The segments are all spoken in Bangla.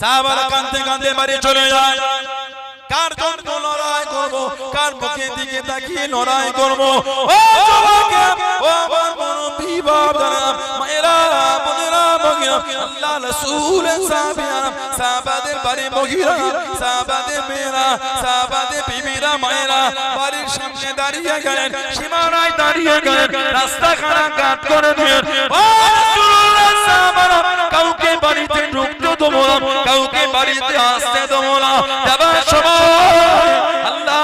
সাহাবারা কাঁদতে কাঁদতে বাড়ি চলে যায়। কার জন্য লড়াই করব? কার মুখে দিকে তাকিয়ে লড়াই করব? ও যুবকে, ও আমার মুরব্বি বাবারা, মায়েরা, বোনেরা মগিরা আল্লাহ রাসূল সাহাবিয়া সাহাবাদের বাড়ি মগিরা সাহাবাদের মেয়েরা, সাহাবাদের বিবিরা, মায়েরা, বাড়ির সামনে দাঁড়িয়ে গেলেন, সীমানায় দাঁড়িয়ে গেলেন রাস্তা খানা কাট করে দিলেন। ও রাসূলুল্লাহ, সাহাবারা বাড়িতে ঢুকতে দেবো না কাউকে বাড়িতে আসতে দেবো না। যাবার সময় আল্লাহ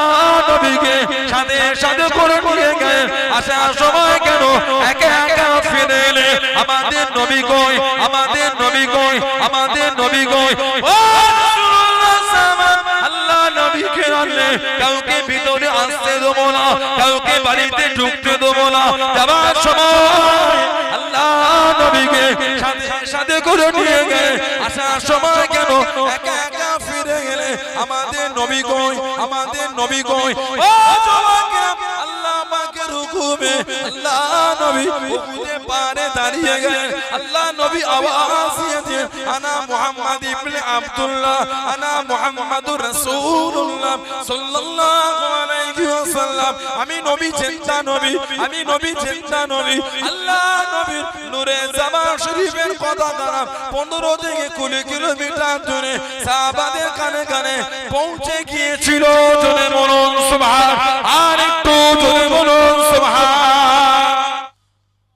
নবীকে সাথে সাথে করে নিয়ে গেলেন আসার সময় কেন? একা একা ফিরে এলে আমাদের নবী কই? আমাদের নবী কই? আমাদের নবী কই? ও নবীকে আনলে কাউকে ভিতরে আসতে দেবো না কাউকে বাড়িতে ঢুকতে দেবো না। সাথে করে নিয়ে গেলে। আসার সময় কেন? একা একা ফিরে গেলে আমাদের নবী কই? আমাদের নবী কই? ও পাকের হুকুমে আল্লাহ নবী পারে দাঁড়িয়ে গেলেন। আল্লাহ নবী আওয়াজ দিয়েছেন, আনা মুহাম্মদ ইবনে আব্দুল্লাহ, আনা মুহাম্মাদুর রাসূলুল্লাহ সাল্লাল্লাহু আলাইহি ওয়াসাল্লাম। আমি নবী চিন্তা নবী, আমি নবী চিন্তা নবী। আল্লাহ নবীর নূরে জামা শরীফের পতাকা 15 থেকে 20 কিলোমিটার দূরে সাহাবাদের কানে কানে পৌঁছে গিয়েছিল। সুবহান। আর একটু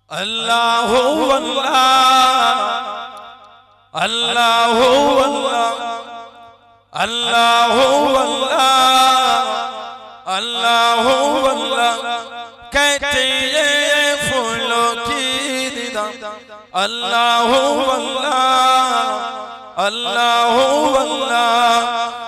আল্লাহ আল্লাহ। আল্লাহ আল্লাহ। কেটে ফুল কি দিদাম। আল্লাহ। আল্লাহ আল্লাহ।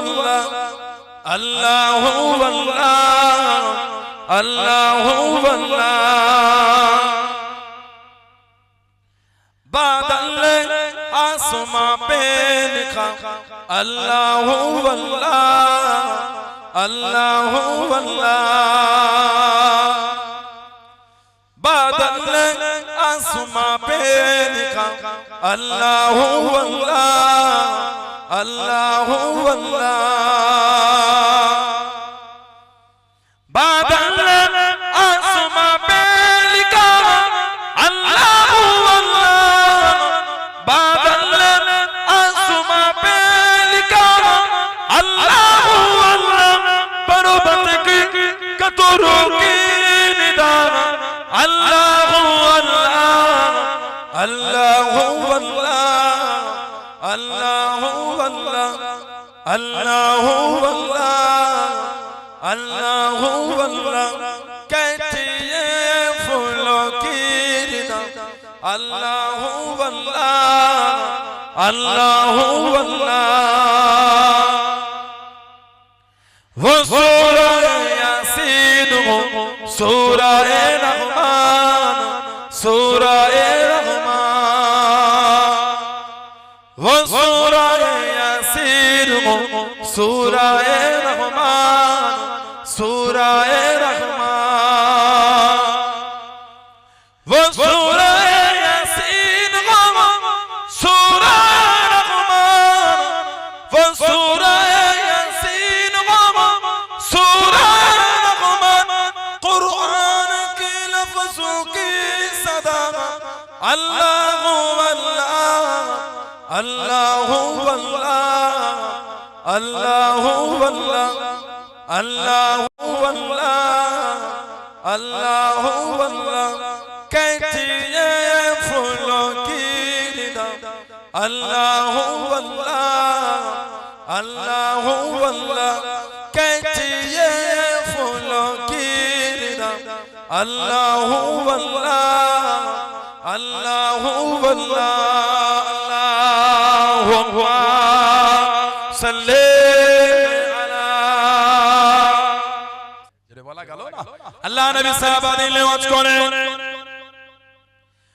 अल्लाह अल्लाह अल्लाह अल्लाह अल्लाह अल्लाह बादल आसमां पे लिखा अल्लाह अल्लाह अल्लाह अल्लाह बादल आसमां पे लिखा अल्लाह अल्लाह আল্লাহ Allah, Allah, Allah. আল্লাহ আল্লাহ আল্লাহ আল্লাহ আল্লাহ কেটিয়ে ফুল কিরনা। আল্লাহ আল্লাহ আল্লাহ আল্লাহ। হুসুর ইয়াসিন, সূরা সুরায় রহমান সুরায় রহমান। ও সুরায় ইয়াসিন গম, সুরায় রহমান। ও সুরায় ইয়াসিন গম, সুরায় রহমান। কুরআন কি লফজো, কি সদা? আল্লাহু আল্লাহ আল্লাহ আল্লাহ আল্লাহ আল্লাহ আল্লাহ আল্লাহ আল্লাহ কেচিয়ে ফুল কি আল্লাহ আল্লাহ আল্লাহ আল্লাহ কেচিয়ে ফুল কি আল্লাহ আল্লাহ আল্লাহ আল্লাহ আল্লাহ। আল্লাহ নবী সাহাবাদের লেওয়াজ করেন।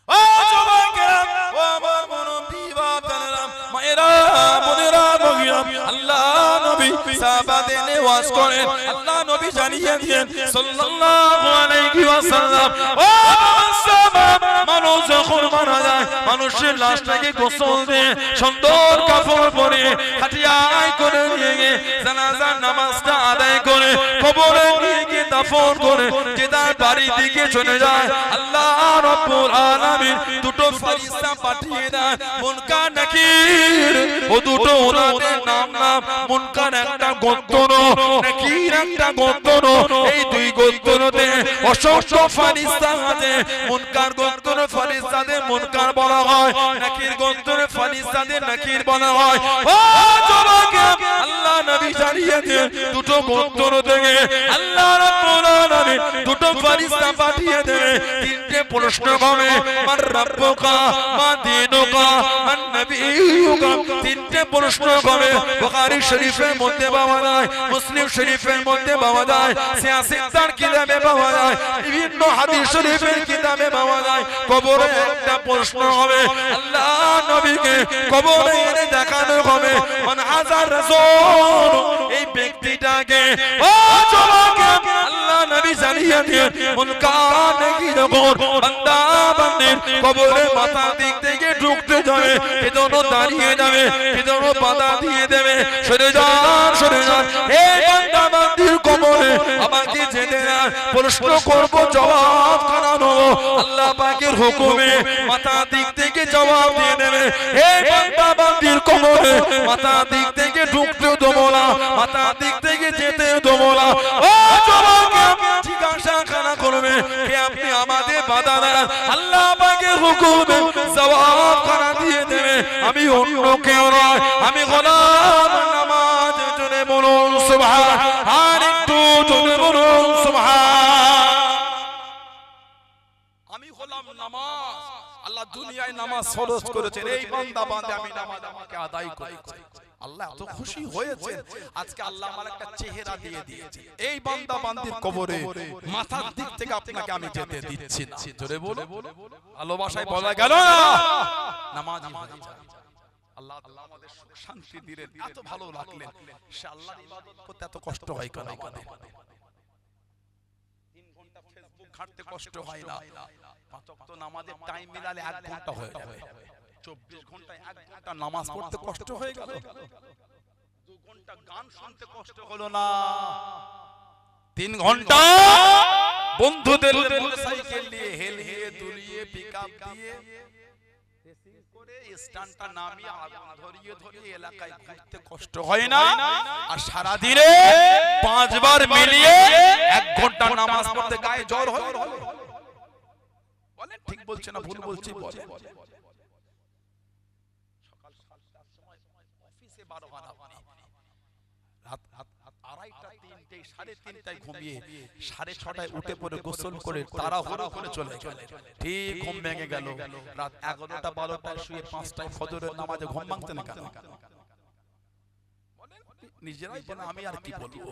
ও যুবকেরা, ও আমার মুরব্বি বাপদাদারা, মায়েরা, বোনেরা, ভগিরা, আল্লাহ নবী সাহাবাদের নেওয়াজ করেন। আল্লাহ নবী জানিয়ে দিয়েন, সাল্লাল্লাহু আলাইহি ওয়াসাল্লাম, ও মানুষ যখন মারা যায় মানুষের লাশটাকে গোসল দিয়ে সুন্দর কাপড় পরে খাটিয়ায় করে নিয়ে গিয়ে জানাজার নামাজটা আদায় করে কবরে নিয়ে গিয়ে দাফন করে যে তার বাড়ির দিকে চলে যায় আল্লাহ রব্বুল আলামিন দুটো ফেরেশতা পাঠিয়ে দেয় মুনকার নাকির ও দুটো ওনাদের নাম নাম মুনকার একটা গোত্র নাকির একটা গোত্র এই দুই গোত্রতে অসংখ্য ফেরেশতা আছে। মুনকার গোত্র ফেরেশতাদের মুনকার বলা হয়, নাকির গোত্র ফেরেশতাদের নাকির বলা হয়। ও যুবক আল্লাহ নবী জানিয়ে দেন দুটো গোত্র থেকে আল্লাহ রাব্বুল আলামিন দুটো ফেরেশতা পাঠিয়ে দেবে। তিনটে প্রশ্ন হবে মান রাব্বুকা মা দীনুকা নবিয়ুকা তিনটে প্রশ্ন হবে বুখারী শরীফের মধ্যে পাওয়া যায়, মুসলিম শরীফের মধ্যে পাওয়া যায় সিয়াসিতার কিতাবে পাওয়া যায়, বিভিন্ন হাদিস শরীফের কিতাবে পাওয়া যায়। কবরে একটা প্রশ্ন হবে, আল্লাহ নবীকে কবরে এনে দেখানো হবে হাজার রাসূল এই ব্যক্তিটাকে, ও দিক থেকে ঢুকতে যাবে এজন্য দাঁড়িয়ে যাবে এজন্য বাধা দিয়ে দেবে সরে যান সরে যান এই বান্দা বান্দির কবরে আমাকে যেতে না প্রশ্ন করব জবাব কানানো আল্লাহ পাকের হুকুমে মাথা দিক থেকে জবাব দিয়ে দেবে এই বান্দা বান্দির কবরে মাথা দিক থেকে ঢুকতে দেবো না মাথা দিক থেকে যেতে দেবো না ও জবাবকে জিজ্ঞাসা খানা করবে কে আপনি আমাদের বাধা দেন আল্লাহ পাকের হুকুম জবাব খানা দিয়ে দেবে। আমি অন্য কেউ নয়, আমি গোলাম নামাজ জনে বলুন সুবহান আর একটু জনে বলুন সুবহান আমি হলাম নামাজ, আল্লাহ দুনিয়ায় নামাজ ফরজ করেছেন, এই বান্দা বান্দে আমি নামাজ আমাকে আদায় করেছি। আল্লাহ এত খুশি হয়েছে আজকে আল্লাহ আমার একটা চেহারা দিয়ে দিয়েছে এই বান্দা বান্দির কবরে মাথার দিক থেকে আপনাকে আমি যেতে দিচ্ছি না জোরে বলো। ভালোবাসায় বলা গেল। না নামাজ আল্লাহ আল্লাহ আমাদের সুখ শান্তি দিলেন এত ভালো লাগলেন। সে ইবাদত করতে এত কষ্ট হয় কেন আমাদের? ঘণ্টা ফেসবুক ঘাঁটতে কষ্ট হয় না। পাঁচ ওয়াক্ত নামাজের টাইম মিলালে এক ঘণ্টা হয়ে যাবে। চব্বিশ ঘন্টায় এক ঘণ্টা নামাজ পড়তে কষ্ট হয়ে গেল। দু ঘণ্টা গান শুনতে কষ্ট হলো না। তিন ঘণ্টা বন্ধুদের মোটরসাইকেল নিয়ে হেলিয়ে দুলিয়ে পিকআপ দিয়ে করে স্ট্যান্ডটা নামিয়ে আগুন ধরিয়ে ধরিয়ে এলাকায় ঘুরতে কষ্ট হয় না। আর সারা দিনে পাঁচবার মিলিয়ে এক ঘণ্টা নামাজ পড়তে গায়ে জ্বর হয়। বলেন ঠিক বলছে না ভুল বলছি? বলে সকাল সাতটার সময় অফিসে বারো হন আপনি রাত রাত আড়াইটা তিনটে সাড়ে তিনটায় ঘুমিয়ে সাড়ে ছটায় উঠে পড়ে গোসল করে তারা হলো করে চলে গেল। ঠিক ঘুম ভেঙে গেল। রাত এগারোটা বারোটায় শুয়ে পাঁচটায় ফজরের নামাজে ঘুম ভাঙতে না কেন? নিজেরাই বলে আমি আর কি বলব?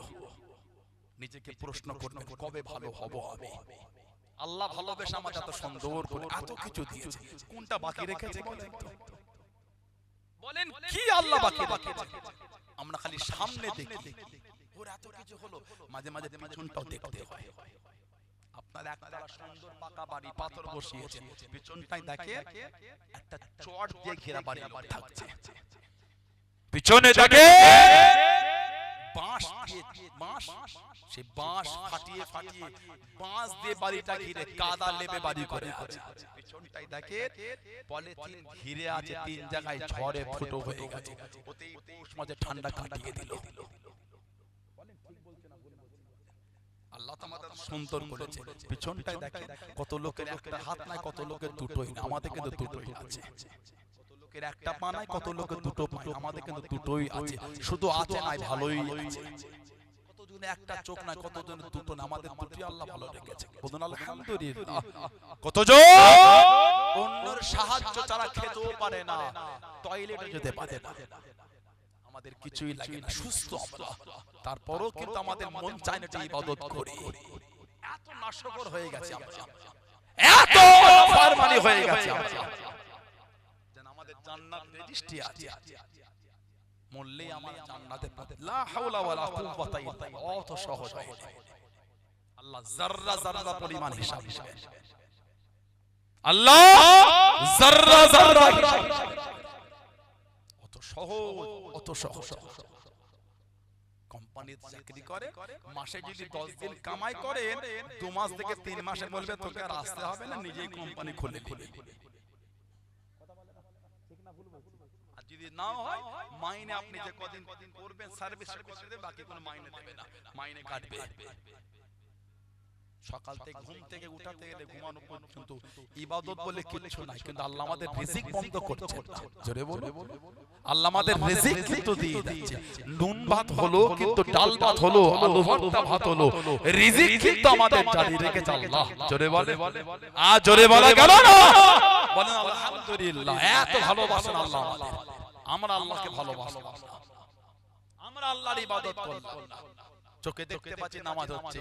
নিজেকে প্রশ্ন কবে ভালো হব? আমি আল্লাহ ভালোবেসে আমাকে এত সুন্দর করে এত কিছু দিয়েছে। কোনটা বাকি রেখেছে বলেন? তো? বলেন কি আল্লাহ বাকি রেখেছে? আমরা খালি সামনে দেখি। ওর এত কিছু হলো মাঝে মাঝে পিছনটাও দেখতে হয়। আপনার একটা সুন্দর পাকা বাড়ি পাথর বসিয়েছে। পিছনটাই দেখে একটা চট দিয়ে ঘেরা বাড়ি থাকছে পিছনে দেখে বাঁশ বাঁশ সে বাঁশ ফাটিয়ে ফাটিয়ে বাঁশ দিয়ে বাড়িটা ঘিরে কাদা লেবে বাড়ি করে আছে। পিছনটাই দেখে পলিথিন ঘিরে আছে তিন জায়গায় ঝড়ে ফুটো হয়ে গেছে। ওতেই পৌষ মাঝে ঠান্ডা কাটিয়ে দিল। আল্লাহ তো আমাদের সুন্দর করেছে পিছনটাই দেখে কত লোকের একটা হাত নাই কত লোকের দুটোই না আমাদের কিন্তু দুটোই আছে। লোকের একটা পা নাই কত লোকের দুটো পা আমাদের কিন্তু দুটোই আছে। শুধু আছে নাই ভালোই আছে। কত কতজন একটা চোখ না কতজন দুটো না আমাদের দুটি আল্লাহ ভালো রেখেছে। বলুন আলহামদুলিল্লাহ। কতজন? অন্যের সাহায্য ছাড়া খেতেও পারে না। টয়লেটে যেতে পারে না। আমাদের কিছুই লাগে না সুস্থ আমরা তারপরও কিন্তু আমাদের মন চায় না যে ইবাদত করি। এত নাশকর হয়ে গেছে আমরা। এত ফারমানি হয়ে গেছে আমরা। যেন আমাদের জান্নাত রেজিস্ট্রি আছে। মরলেই আমার জান্নাতে লা হাওলা ওয়ালা কুওয়াতা ইল্লা বিল্লাহ। অত সহজ হয়। আল্লাহ যাররা যাররা পরিমাণ হিসাব নেবেন আল্লাহ হিসাব নেবেন। অত সহজ। অত সহজ। কোম্পানিতে চাকরি করে মাসে যদি দশ দিন কামাই করেন দু মাস থেকে তিন মাসে বলবে তোকে আর আসতে হবে না নিজেই কোম্পানি খুলে খুলে আর যদি না হয় মাইনে আপনি যে কদিন করবেন সার্ভিস করবে বাকি কোনো মাইনে দেবে না। মাইনে কাটবে। সকাল থেকে ঘুম থেকে উঠাতে গেলে ঘুমানো পর্যন্ত ইবাদত বলে কিচ্ছু নাই কিন্তু আল্লাহ আমাদের রিজিক বন্ধ করছে। জোরে বলো আল্লাহ আমাদের রিজিক কিন্তু দিয়ে দিচ্ছে নুন ভাত হলো কিন্তু ডাল ভাত হলো আলু ভর্তা ভাত হলো। রিজিক কিন্তু আমাদের জারি রেখেছে আল্লাহ জোরে বলে। আ জোরে বলা গেল না? বলেন আলহামদুলিল্লাহ এত ভালোবাসেন আল্লাহ আমাদের। আমরা আল্লাহকে ভালোবাসি আমরা আল্লাহর ইবাদত করলাম চোখে দেখতে পাচ্ছি নামাজ হচ্ছে।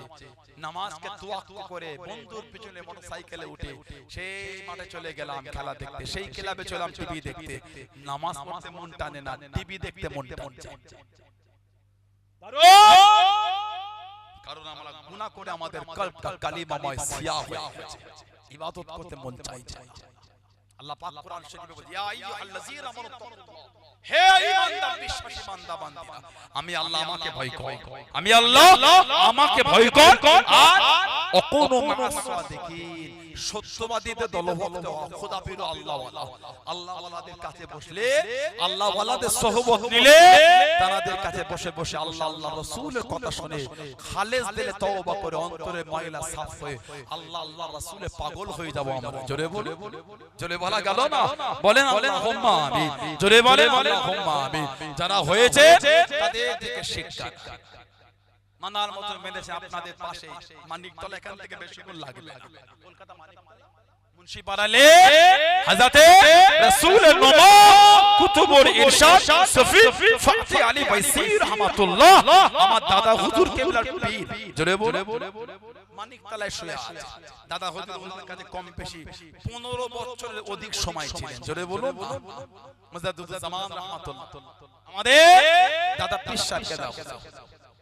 নামাজকে তোয়াক্ত করে বন্ধুর পিছনে মোটরসাইকেলে উঠে সেই মাঠে চলে গেলাম খেলা দেখতে। সেই ক্লাবে চলাম টিভি দেখতে। নামাজ পড়তে মন টানে না টিভি দেখতে মন টানছে কারণ আমরা গুনাহ করে আমাদের কল্পটা কালিমাময় সিয়া হয়ে গেছে। ইবাদত করতে মন চাইছে না। আল্লাহ পাক কোরআন শরীফে বলে ইয়া আইয়ুহাল্লাযীনা আমানু তাকুল্লাহ হে ইমানদার বিশ্বাসী বান্দা বান্দা আমি আল্লাহ আমাকে ভয় কর। আমি আল্লাহ আমাকে ভয় কর। আর অকুনু মা'আস সাদিকিন। সত্যবাদীদের দলভুক্ত। খোদা ফিরো আল্লাহ আল্লাহ ওয়ালাদের কাছে বসলে, আল্লাহ ওয়ালাদের সহবত নিলে তাদের কাছে বসে বসে আল্লাহ আল্লাহ রাসূলের কথা শুনে খালেস দিলে তওবা করে অন্তরে ময়লা সাফ হয়ে, আল্লাহ আল্লাহ রাসূলে পাগল হয়ে যাব আমরা। জোরে বলে জোরে বলা গেল না? বলেন আল্লাহুম্মা আমিন। জোরে বলেন আল্লাহুম্মা আমিন। যারা হয়েছে, তাদের থেকে শিক্ষা। মানার মতো মেরেছে আপনাদের পাশে। মানিকতলা এখান থেকে বেশি কোন লাগবে না। কলকাতা মানিকতলা মুন্সি পাড়ালে হাজাতে রাসূল নমা কুতুবুর ইরশাদ সফি ফাতি আলী বাইসি রহমাতুল্লাহ। আমার দাদা হুজুর কেবলার পীর। জোরে বলে মানিকতলায় শুয়ে আছে। দাদা হুজুর ওনার কাছে কম বেশি 15 বছরের অধিক সময় ছিলেন। জোরে বলুন। মুজাদ্দুদ জামান রহমাতুল্লাহ। আমাদের দাদা পীর সাহেবকে দাও।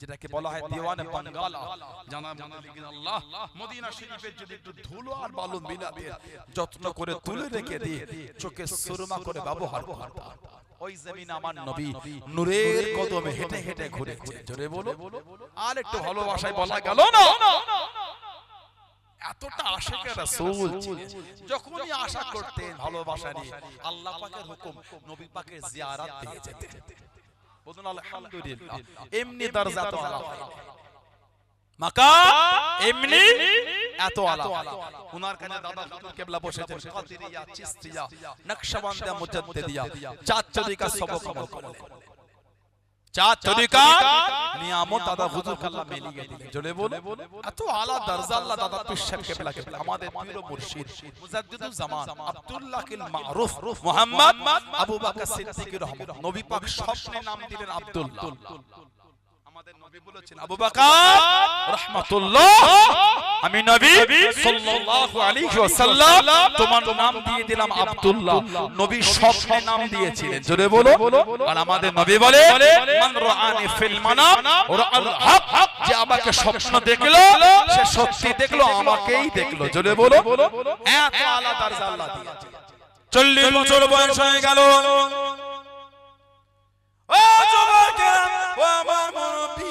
যেটাকে বলা হয় দেওয়ানে বাঙ্গালা জানা জানা আল্লাহ। মদিনা শরীফের যদি একটু ধুলো আর বালু মিলাতে যত্ন করে তুলে রেখে দিয়ে চোখে সুরমা করে ব্যবহার করতাম ওই জমিন আমার নবী। নূরের কদমে হেঁটে হেঁটে ঘুরেছে জোরে বলো। আর একটু ভালোবাসায় বলা গেল না। এতটা আশিকের রাসূল। যখনই আশা করতেন ভালোবাসা নিয়ে আল্লাহ পাকের হুকুম নবী পাকের জিয়ারত দিয়ে যেতেন। বলুন আলহামদুলিল্লাহ এমনি দরজা তো আলা মাকা এমনি এত আলা উনার কাছে দাদা হুজুর কেবলা বসেছেন কাদিরিয়া চিশতিয়া নকশবন্দিয়া মুজাদ্দিদিয়া চার তরিকা সবক আমল করে চার তরিকা নিয়ামত দাদা হুজুর কাল্লা মিলিয়ে দিলেন। জোরে বলে এত আলা দরজা আল্লাহ দাদা পিসাব কেবলা কেবলা। আমাদের পীর মুর্শিদ। মুজাদ্দিদুল জামান আব্দুল্লাহ কিল মারুফ মুহাম্মদ আবু বকর সিদ্দিক রহমান। নবী পাক স্বপ্নে নাম দিলেন আব্দুল্লাহ। আমাদের নবী বলেছেন আবু বকর রাহমাতুল্লাহ আমি নবী সাল্লাল্লাহু আলাইহি ওয়াসাল্লাম তোমার নাম দিয়ে দিলাম আব্দুল্লাহ। নবী স্বপ্নে নাম দিয়েছিলেন জোরে বলো। আর আমাদের নবী বলে মান রাআনি ফিল মানাম রাআল হক যে আমাকে স্বপ্ন দেখল সে সত্যি দেখল আমাকেই দেখল জোরে বলো। এত আলাদা আল্লাহ দিয়েছে। চল্লিশ বছর বয়স হয়ে গেল। ও যুবকেরা, ও আমার মুরব্বি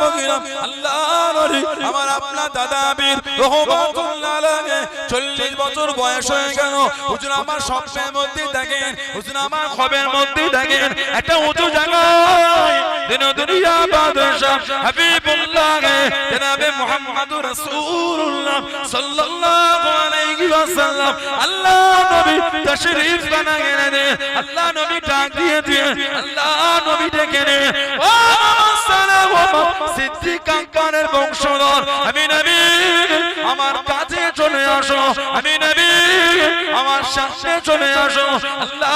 ভগিনীরা, গেলাম আল্লাহ নবী আমার আপনার দাদা বীর রহমাতুল্লাহ আলাইহি। 40 বছর বয়স হয়ে গেল। হুজুর আমার স্বপ্নের মধ্যে দেখেন হুজুর আমার খবের মধ্যে দেখেন একটা উঁচু জায়গায় দিন দুনিয়া বাদশাহ হাবিবুল্লাহ জনাবে মুহাম্মদুর রাসূলুল্লাহ সাল্লাল্লাহু আলাইহি ওয়াসাল্লাম। আল্লাহ নবী তাশরীফ বানা গেলেন আল্লাহ নবী ডাক দিয়ে দিয়ে আল্লাহ নবী ডেকে ও সালাম সিদ্দিক আকবরের বংশধর। আমি নবী, আমার কাছে চলে আসো। আমি নবী, আমার সামনে চলে আসো। আল্লাহ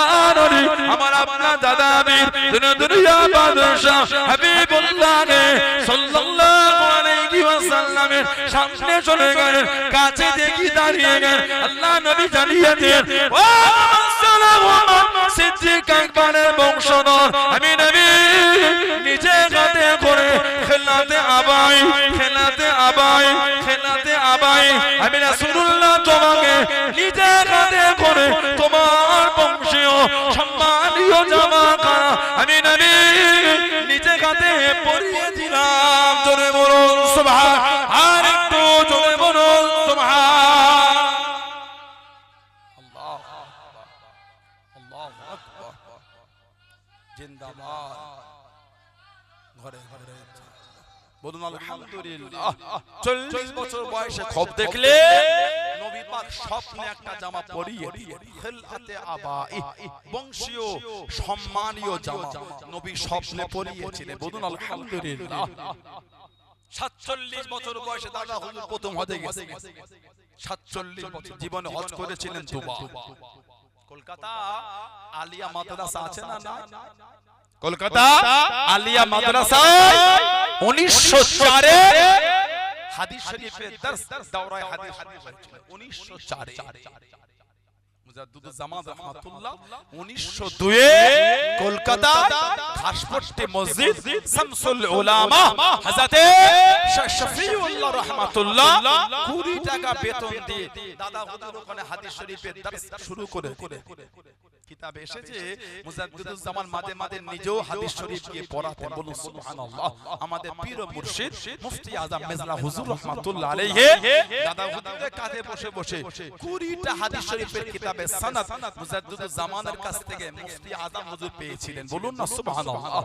আমার আপনার দাদা আমির। দুনিয়া দুনিয়া বাদশাহ হাবিবুল্লাহ সাল্লাল্লাহু সামনে চলে গেলেন, কাছে দেখি দাঁড়িয়ে গেলেন। আল্লাহ নবী জানিয়ে দেন ও আকবরের বংশধর, আমি নবী, নিজে আবাই খেলাতে আবাই খেলাতে আবাই। আমি রাসূলুল্লাহ তোমাকে নিজে হাতে করে তোমার বংশীয় বলুন আলহামদুলিল্লাহ চল্লিশ বছর বয়সে খব দেখলে নবী পাক স্বপ্নে একটা জামা পরিয়ে খেলাতে আবাই বংশীয় সম্মানীয় জামা। নবী স্বপ্নে পরিয়েছিলেন। বলুন আলহামদুলিল্লাহ। সাতচল্লিশ বছর বয়সে দাদা হুজুর প্রথম হজে গেছে। সাতচল্লিশ বছর জীবনে হজ করেছিলেন দুবার। কলকাতা আলিয়া মাদ্রাসা আছে না না কলকাতা আলিয়া মাদ্রাসা উনিশশো চারে হাদিস শরীফের দর্স দাওরায় হাদিস শরীফ হয়েছিল। উনিশশো চারে। মুজাদ্দুদুজ্জামান রাহমাতুল্লাহ 1902 এ কলকাতা খাসপট্টি মসজিদ শামসুল উলামা হযরতে শফিউল্লাহ রাহমাতুল্লাহ 20 টাকা বেতন দিয়ে দাদা হুজুর ওখানে হাদিস শরীফের দর্স শুরু করে কিতাবে এসেছে মুজাদ্দিদুজ্জামান মাঝে মাঝে নিজেও হাদিস শরীফ গিয়ে পড়াতেন বলুন সুবহানাল্লাহ। আমাদের পীর ও মুর্শিদ মুফতি আজম মেজলা হুজুর রাহমাতুল্লাহ আলাইহি। দাদা হুজুরের কাছে বসে বসে 20টা হাদিস শরীফের কিতাবে সনদ মুজাদ্দিদুজ্জামানের কাছ থেকে মুফতি আজম হুজুর পেয়েছিলেন। বলুন না সুবহানাল্লাহ।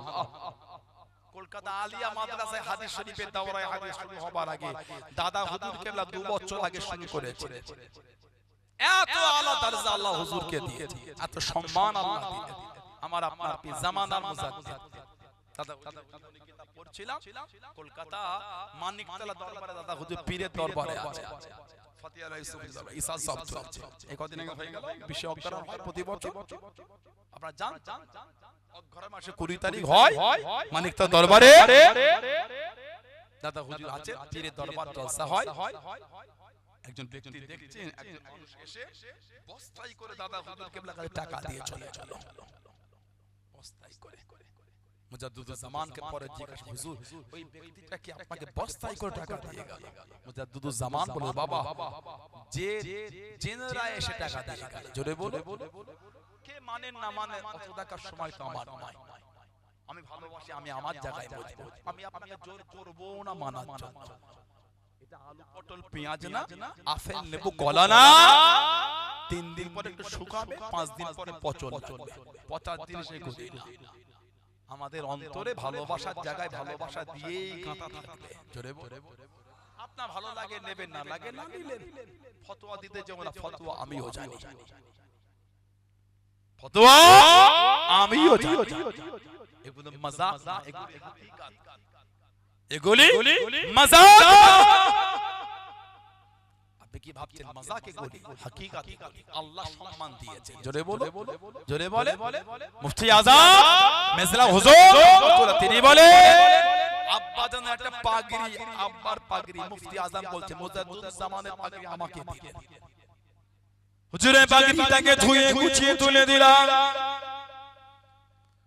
কলকাতা আলিয়া মাদ্রাসায় হাদিস শরীফের দাওরায় হাদিস শুরু হবার আগে দাদা হুজুর কেবলা দু বছর আগে শুরু করেছিলেন এত আলা দরজা আল্লাহ হুজুরকে দিয়েছে। এত সম্মান আল্লাহ দিয়েছে। আমার আপনার পি জামানার মুজাদ্দিদ। দাদা কিতাব পড়ছিলাম। কলকাতা মানিকতলা দরবারে দাদা হুজুর পীরের দরবারে আছে। ফাতিয়া ইউসুফ ঈসা সব চলছে। এই কদিন আগে গেল? বিশ্ব অগ্রহণ প্রতি বছর? আপনারা জান? অগ্রহণ মাসে 20 তারিখ মানিকতলা দরবারে? দাদা হুজুর আছে? পীরের দরবার জলসা হয়। একজন ব্যক্তি দেখছেন একজন মানুষ এসে বস্তাই করে দাদা হুজুর কেবলা কাছে টাকা দিয়ে চলে গেল বস্তাই করে। মুজাদ্দুদুল জামানকে পরে জিজ্ঞাসা হুজুর ওই ব্যক্তিটা কি আপনাকে বস্তাই করে টাকা দিয়ে গেল। মুজাদ্দুদুল জামান বলে বাবা যে জেনারা এসে টাকা দিয়ে গেল। জোরে বলে। কে মানেন না মানে অত টাকার সময় তো আমার নয়। আমি ভালোবাসি আমি আমার জায়গায় বলব আমি আপনাকে জোর করব না মানার জন্য। আলু পটল পেঁয়াজ না? আপেল লেবু কলা না? তিন দিন পরে একটু শুকাবে পাঁচ দিন পরে পচন চলবে পচার দিন সে গদি না। আমাদের অন্তরে ভালোবাসার জায়গায় ভালোবাসা দিয়েই কাঁটা থাকবে জোরে আপনার ভালো লাগে নেবেন না লাগে না নিলেন। ফতোয়া দিতে যেমন ফতোয়া আমিও জানি। ফতোয়া আমিও জানি। এগুলো মজাক না? এগুলো এগুলি মজাক। আপনি কি ভাবছেন মজাক এগুলি? হকিকত আল্লাহ সম্মান দিয়েছে জোরে বলো। জোরে বলে। মুফতি আযম মেজলা হুজুর। তিনি বলে আব্বা যেন একটা পাগড়ি আব্বার পাগড়ি মুফতি আযম বলছে মুজাদ্দুদ জামানের পাগড়ি আমাকে পাগড়িটাকে ধুয়ে গুছিয়ে তুলে দিলাম।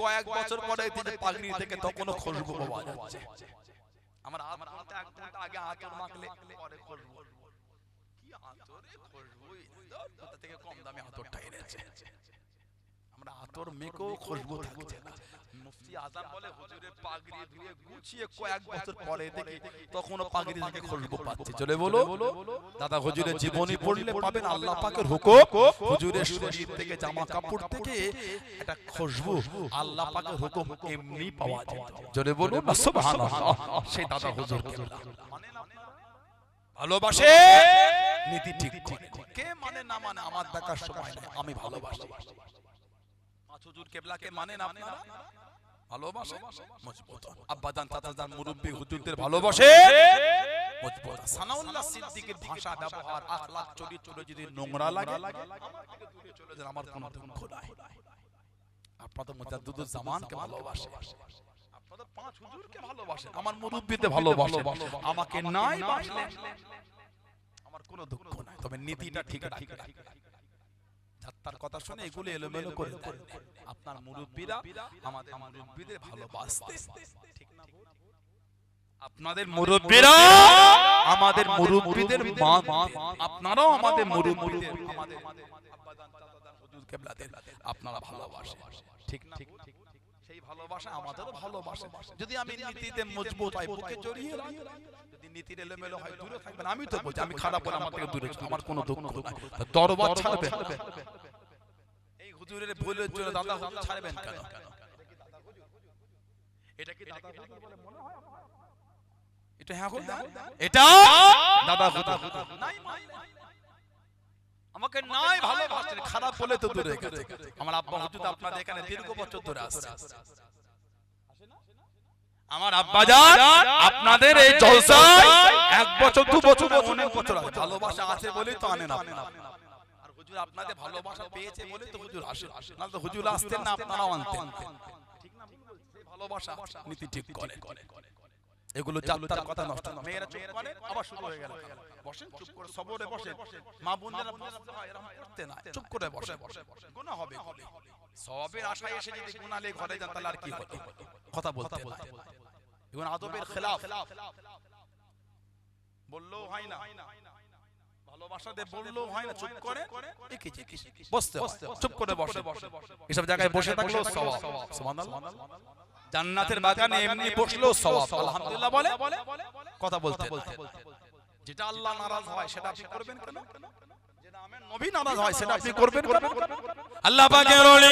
কয়েক বছর পরে তিনি পাগড়ি থেকে তখনও খুশবু পাওয়া যাচ্ছে। আমার আমার এক ঘণ্টা আগে আতর মাখলে পরে খুশবু কি আতরে খুশবু কোথা থেকে কম দামে আতরটা এনেছে। আমরা আতর মেকেও খুশবু থাকছে না। মুফতি আজান বলে হুজুরের পাগড়ি ধুয়ে গুছিয়ে কয়েক বছর পরে দেখি তখনও পাগড়ি থেকে খুশবু পাচ্ছে। চলে বলো? দাদা হুজুরের জীবনী পড়লে পাবেন আল্লাহ পাকের হুকুম। হুজুরের শরীর থেকে জামা কাপড় থেকে একটা খুশবু আল্লাহ পাকের হুকুম এমনি পাওয়া যায়। জোরে বলুন না সুবহানাল্লাহ। সেই দাদা হুজুর মানে ভালোবাসে? নীতি ঠিক করে কে মানে না মানে আমার দেখার সময় আমি ভালোবাসি। পাঁচ হুজুর কেবলাকে মানেন আপনারা ভালোবাসে? মজবুত। আব্বা জান চাচা মুরব্বি হুজুরদের ভালোবাসে? মজবুত। সানাউল্লাহ সিদ্দিকের ভাষা ব্যবহার আখলাক চরিত্র যদি নোংরা লাগে দূরে চলে যান আমার কোনো দুঃখ নাই। আপনাদের মুজাদ্দুদুল জামানকে ভালোবাসে। আপনাদের পাঁচ হুজুরকে ভালোবাসে। আমার মুরব্বিতে ভালোবাসে। আমাকে নাই বাসলে আমার কোনো দুঃখ নাই। তবে নীতিটা ঠিক রাখে কথা শুনে এগুলো এলোমেলো করে দেন আপনার মুরব্বীরা আমাদের মুরব্বীদের ভালোবাসতে ঠিক না আপনাদের মুরব্বীরা আমাদের মুরব্বীদের আপনারাও আমাদের মুরব্বীদের আমাদের আপনারা ভালোবাসেন। ঠিক না সেই ভালোবাসা আমাদেরও ভালোবাসে। যদি আমি নীতিতে মজবুত হয় বুকে জড়িয়ে যদি নীতির এলোমেলো হয় দূরে থাকবেন। আমি তো বলছি আমি খারাপ বলে আমার থেকে দূরে আমার কোনো দুঃখ নাই। দরবার ছাড়বেন এই হুজুরের ভুলের জন্য দাদা হুজুর ছাড়বেন কেন এটা কি দাদা হুজুর বলে মনে হয় এটা হ্যাঁ হোক এটা দাদা হুজুর নাই নাই, নাই। আমাকে নাই ভালোবাসেন খারাপ বলে তো দূরে গেছে আমার আব্বা হুজুর আপনাদের এখানে দীর্ঘ বছর ধরে আসছে আমার আব্বাজান আপনাদের এই জলসায় এক বছর দু বছর অনেক বছর ভালোবাসা আছে বলেই তো আনেন আপনারা হুজুর আপনাদের ভালোবাসা পেয়েছে বলেই তো হুজুর আসে না তো হুজুর আসতেন না আপনারাও আনতেন। ঠিক না ভালোবাসা নীতি ঠিক করে এগুলো যাত্রার কথা নষ্ট না মেয়েরা চুপ করে আবার শুরু হয়ে গেল। বসেন চুপ করে সবরে বসেন। মা বোনেরা বসতে হয় এরকম করতে না চুপ করে বসে বসে গুনাহ হবে সবের আশায় এসে যদি গুনাহ লে ঘরে যান তাহলে আর কি হতো কথা বলতে হয় এখন আদবের খেলাফ। বললেও হয় না ভালোবাসাতে বললেও হয় না চুপ করে? একে যে কি- বসতে চুপ করে বসে। এসব জায়গায় বসে থাকলেও সওয়াব। সুবহানাল্লাহ। জান্নাতের বাগানে এমনি বসলেও সওয়াব। আলহামদুলিল্লাহ বলে? কথা বলতে যেটা আল্লাহ নারাজ হয় সেটা আপনি করবেন কেন? যেটা আমার নবী নারাজ হয় সেটা আপনি করবেন কেন? আল্লাহ পাকের ওলি।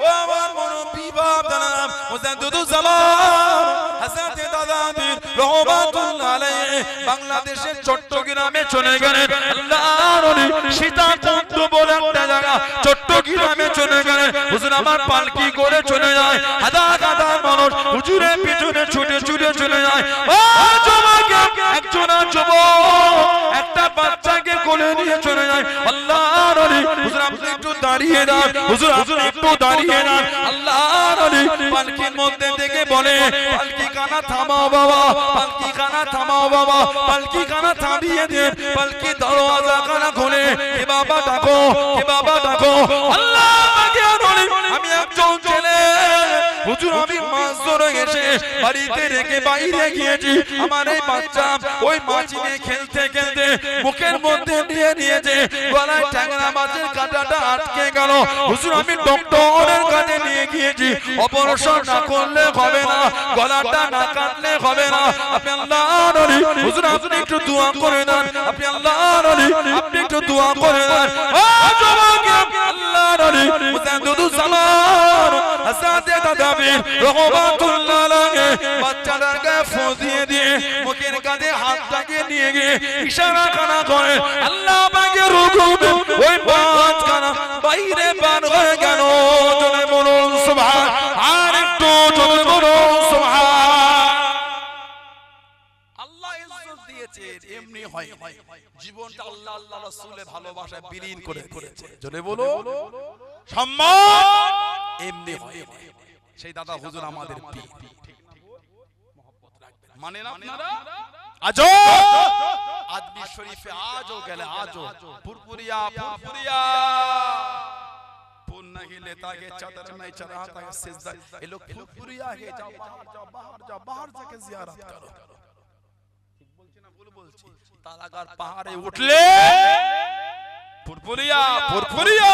ও আমার মুরব্বি বাপ জানাব মুজাদ্দিদুজ হাসাতে দাদাদির রহমাতুল্লাহ আলাইহি বাংলাদেশের চট্টগ্রামে চলে গেলেন। সীতাকুণ্ড বলে একটা জায়গা চট্টগ্রামে চলে গেলেন। হুজুর, আমার পালকি করে চলে যায়। হাজার হাজার মানুষ হুজুরের পিছনে ছুটে ছুটে চলে যায়। ও জবাকে একজন যুবক। কোলে নিয়ে চলে যায়। আল্লাহর ওলি, হুজুর আপনি একটু দাঁড়িয়ে দাঁড় হুজুর আপনি একটু দাঁড়িয়ে দাঁড় আল্লাহর ওলি, পালকির মধ্যে থেকে বলে, পালকি কানা থামাও বাবা, পালকি কানা থামাও বাবা, পালকি কানা থামিয়ে দে, পালকি দরওয়াজা কানা খোলে। এ বাবা ডাকো, এ বাবা ডাকো। আল্লাহ হুজুর আমি মাছ ধরে গেছে বাড়িতে রেখে বাইরে গিয়েছি। আমার এই বাচ্চা ওই মাছ নিয়ে খেলতে খেলতে মুখের মধ্যে নিয়ে নিয়েছে। গলায় ট্যাংরা মাছের কাঁটাটা আটকে গেল। হুজুর আমি ডক্টরের কাছে নিয়ে গিয়েছি। অপারেশন না করলে হবে না। গলাটা না কাটলে হবে না। আপনি আল্লাহর ওলি হুজুর আপনি একটু দোয়া করে দেন। আপনি আল্লাহর ওলি আপনি একটু দোয়া করে দেন। ও যুবক আল্লাহর ওলি মুজাদ্দিদুজ জামান হাসাতে দাদাবির রহমাতুল্লাহ আলাইহি বাচ্চাটাকে ফু দিয়ে দিয়ে মুখের কাঁধে হাতটাকে নিয়ে গিয়ে ইশারা কানা করে আল্লাহ পাকে রুকুবে ওই পাঁচ কানা বাইরে বার হয়ে গেল জনে বলুন সুবহান আর একটু জনে বলুন সুবহান আল্লাহ ইজ্জত দিয়েছে এমনি হয় জীবনটা আল্লাহ আল্লাহ রাসূলের ভালোবাসায় বিলীন করে করেছে জনে বলো সম্মান এমনি হয় সেই দাদা হুজুর আমাদের পীর মানে না আপনারা আজও আজমি শরীফে আজও গেলে আজও পুরপুরিয়া পুরপুরিয়া পুন্না नहीं लेता के चादर नहीं चढ़ाता के सिजदा ये लोग फुरफुरी आ गए जाओ बाहर जाओ बाहर जाओ बाहर जाके जियारत करो ঠিক বলছি না ভুল বলছি তারাগার পাহাড়ে উঠলে फुरफुरिया फुरफुरिया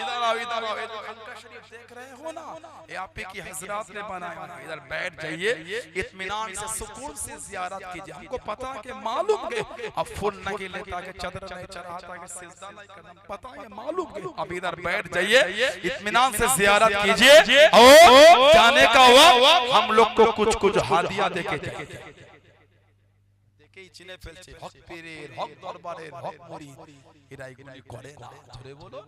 इधर आओ इधर आओ इधर खनका शरीफ देख रहे हो ना ये आप ही की हजरत ने बनाया है इधर बैठ जाइए इत्मीनान से सुकून से जियारत कीजिए हमको पता है कि मालूम है अब फुल नहीं लेता कि चादर नहीं चढ़ाता कि सिजदा नहीं करना पता है मालूम है अब इधर बैठ जाइए इत्मीनान से जियारत कीजिए और जाने का हुआ हम लोग को कुछ कुछ हादिया देके जाइए দেখেই চিনে ফেলছে হক পীরের হক দরবারের হক মুরিদ এরা এগুলি করে। না ধরে বলো।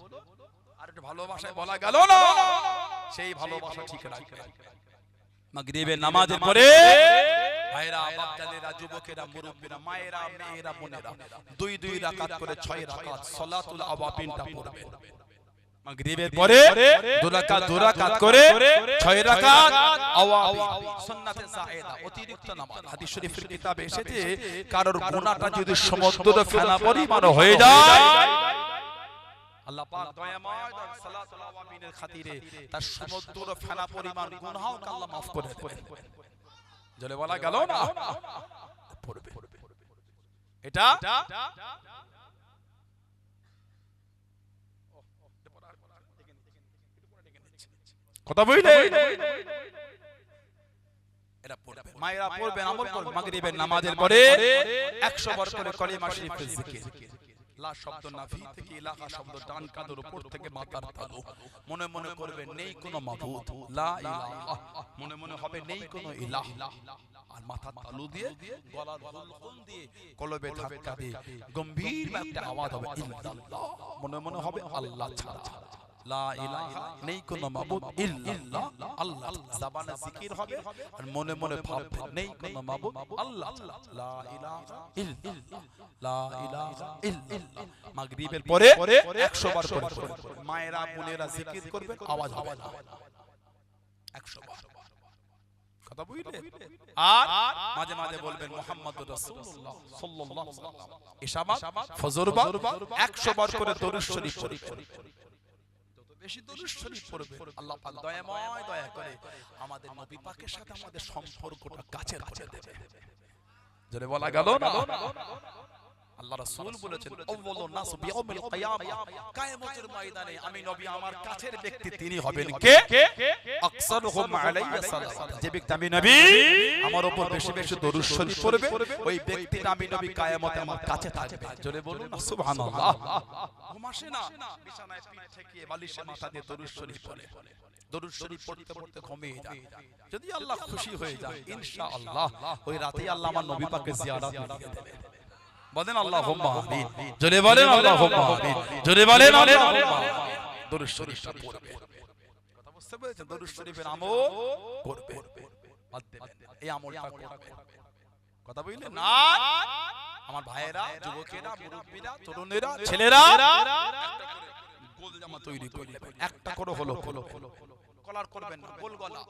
আর একটু ভালোবাসায় বলা গেল না। সেই ভালোবাসা ঠিক রাখবে মাগরিবের নামাজের পরে ভাইরা বাচ্চাদেরা যুবকেরা মুরব্বীরা মায়েরা মেয়েরা বোনেরা দুই দুই রাকাত করে ছয় রাকাত সলাতুল আওয়াবিনটা পড়বে। মাগরিবের পরে দু রাকাত দু রাকাত করে ছয় রাকাত আওয়াবিন সুন্নাতে জায়েদা অতিরিক্ত নামাজ। হাদিস শরীফের কিতাবে এসেছে কারোর গুনাহটা যদি সমুদ্র ফেনা পরিমাণ হয়ে যায়। আল্লাহ পাক দয়াময় তার সালাতুল আওয়াবিনের খাতিরে তার সমুদ্র ফেনা পরিমাণ গুনাহও আল্লাহ maaf করে দেবেন জলে বলা গেল না? পড়বে। এটা কথা বুঝলে এরা পড়বে। মায়েরা পড়বেন আমল করবেন মাগরিবের নামাজের পরে 100 বার করে কলিমা শরীফের জিকির। লা শব্দ নাভি থেকে ইলাহা শব্দ ডান কাঁধের উপর থেকে মাথার তালু। মনে মনে করবে নেই কোনো মাবুদ। লা ইলাহা। মনে মনে হবে নেই কোনো ইলাহ। আর মাথার তালু দিয়ে গলার হুলকুম দিয়ে কলবে ধাক্কা দিয়ে গম্ভীর একটা আওয়াজ হবে ইল্লাল্লাহ। মনে মনে হবে আল্লাহ ছাড়া। লা ইলাহা নেই কোনো মাবুদ ইল্লাল্লাহ। আল্লাহ জবানে জিকির হবে আর মনে মনে ভাববে, নেই কোনো মাবুদ আল্লাহ। লা ইলাহা ইল্লাল্লাহ। লা ইলাহা ইল্লাল্লাহ। মাগরিবের পরে 100 বার করে মায়েরা, বোনেরা জিকির করবে, আওয়াজ হবে না। 100 বার। কথা বুঝলে? আর মাঝে মাঝে বলবেন মুহাম্মদুর রাসূলুল্লাহ সাল্লাল্লাহু আলাইহি ওয়াসাল্লাম। ইশামাত ফজরবা 100 বার করে দরুদ শরীফ পড়বে বেশি দরুদ শরীফ পড়বে। আল্লাহ পাক দয়াময় দয়া করে আমাদের নবী পাকের সাথে আমাদের সম্পর্কটা কাছের করে দেবে। জোরে বলা গেল না? আল্লাহ রাসূল বলেছেন নাস বিয়াউমিল কিয়ামা। কিয়ামতের ময়দানে আমি নবী আমার কাছের ব্যক্তি তিনি হবেন কে? আকসারুহুম আলাইয়া সালাত যে ব্যক্তি আমি নবী আমার উপর বেশি বেশি দরুদ শরীফ পড়বে। ওই আমি নবী কিয়ামতে আমার কাছে থাকবে। জোরে বলুন না সুবহানাল্লাহ। ঘুম আসে না বিছানায় পিঠ ঠেকিয়ে বালিশে মাথা দিয়ে দরুদ শরীফ পড়ে। দরুদ শরীফ পড়তে পড়তে ঘুমিয়ে যায়। যদি আল্লাহ খুশি হয়ে যায় ইনশাআল্লাহ। ওই রাতেই আল্লাহ আমার নবী পাকে জিয়ারত দিয়ে দেবে বলেন আল্লাহুম্মা আমিন। জোরে বলেন আমিন। জোরে বলেন আল্লাহুম্মা। দরুদ শরীফটা পড়বে কথা বুঝতে পেরেছেন? দরুদ শরীফের আমল করবে বাদ দেবেন। না। এই আমলটা করবে কথা বুঝলেন? না আমার ভাইয়েরা যুবকেরা মুরব্বীরা তরুণেরা ছেলেরা একটা করে গোল জামা তৈরি করে একটা করে হলো হলো কলার করবেন না গোল গলা